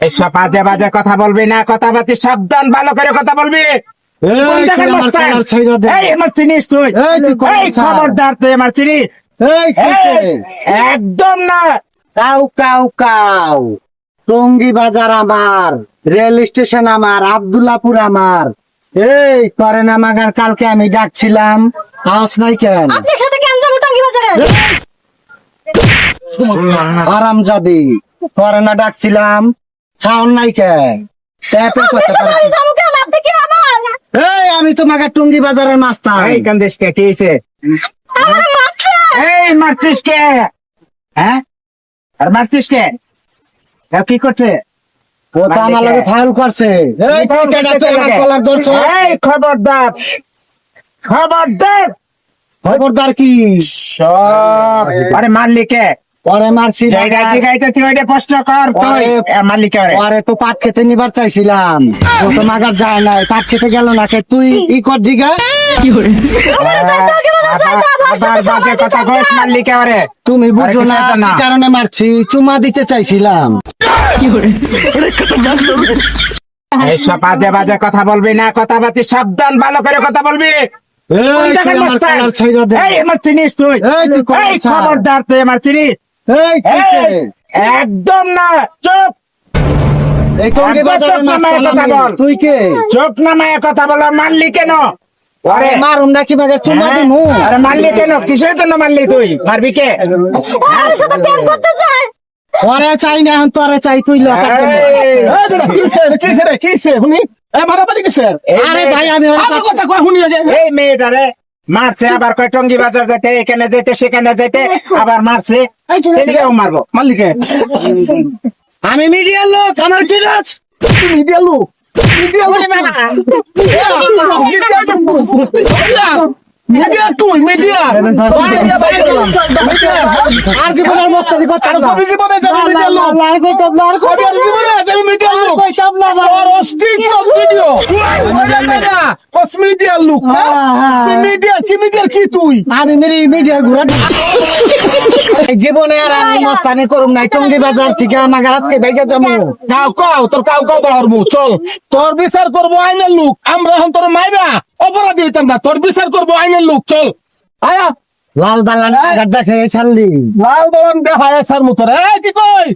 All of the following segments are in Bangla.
এসব বাজে বাজে কথা বলবি না কথা বাতি সাবধান ভালো করে কথা বলবি। চিনিস তুই। খবরদার তুই আমার? এই, একদম না। Cow cow cow. টঙ্গি বাজার আমার রেল স্টেশন আমার আবদুল্লাপুর আমার। এই করেন আমাগার কালকে আমি ডাকছিলাম। আওয়াজ নাই কেন? আপনার সাথে কেন যাব টঙ্গি বাজারে? আরাম জাদি করোনা ডাকছিলাম। ছাউন নাই। আমি এই তোমাকে টঙ্গি বাজারের এই কান্দিস কে কি হয়েছে এই মারছিস কে? হ্যাঁ? আর মারছিস কে? কি করছে? ও তো আমার লগে ফাউল করছে। এই তুই কেডা তুই আমার কলার ধরছো? এই খবরদার। খবরদার। খবরদার কি? সব। আরে মারলি কে? পরে মারছি প্রশ্ন কর তুই ওরে- এ, মারলি কে ওরে পরে তো পাট খেতে নিবার চাইছিলাম। ও তো মাগার যায় নাই পাট খেতে গেল না কে? তুই ই কর জিগা। তুমি বুঝো না কারণে মারছি চুমা দিতে চাইছিলাম। এইসব বাজে বাজে কথা বলবি না কথা বাতি সাবধান ভালো করে কথা বলবি। এই আমার চিনিস তুই। খবরদার তুই আমার চিনিস। একদম না চুপ। তুই কে? চোখ নামায় কথা বলো মারলি কেন? আরে। মারুম নাকি মাগে চুমা হ্যাঁ? দিমু? আরে মারলি কেন? কিসের জন্য মারলি তুই? মারবি কে? ও আমার সাথে প্রেম করতে চায় ওরে চাই না এখন তোরে চাই তুই লকার এই, আরে ভাই আমি কথা- এই মেয়েটারে। মারছে আবার কয় টঙ্গি বাজার যাইতে এখানে যাইতে সেখানে যাইতে আবার মারছে। এদিকেও মারবো। মাল্লিকে আমি মিডিয়ার লোক আমার চিনাস মিডিয়ার লোক? মিডিয়া তুই মিডিয়া আর জীবনের মস্তানি কথা না কবি জীবনে যাবি মিডিয়ার লোক। আর জীবনে আমি ভিডিও। কস লোক, মিডিয়া- কি কি তুই? মেরি ঘুরা জীবনে আর মস্তানি করুম নাই। টঙ্গি বাজার থেকে আমার আজকে বাইকে যাব। কাউ কাউ, তোর কাউ কাউ ধরবো, চল। তোর বিচার করব আইনের লোক। আমরা এখন তোর মাইরা অপরাধী হইতাম না তোর বিচার করব আইনের লোক চল। আয়া। লাল দালান দেখে ছাড়লি। লাল দলান দেখা স্যার মতো রে কি কই?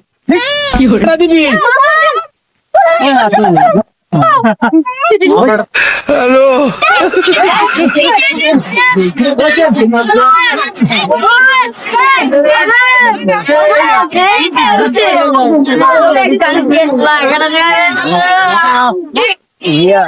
ঠিক দিবি. ইয়া।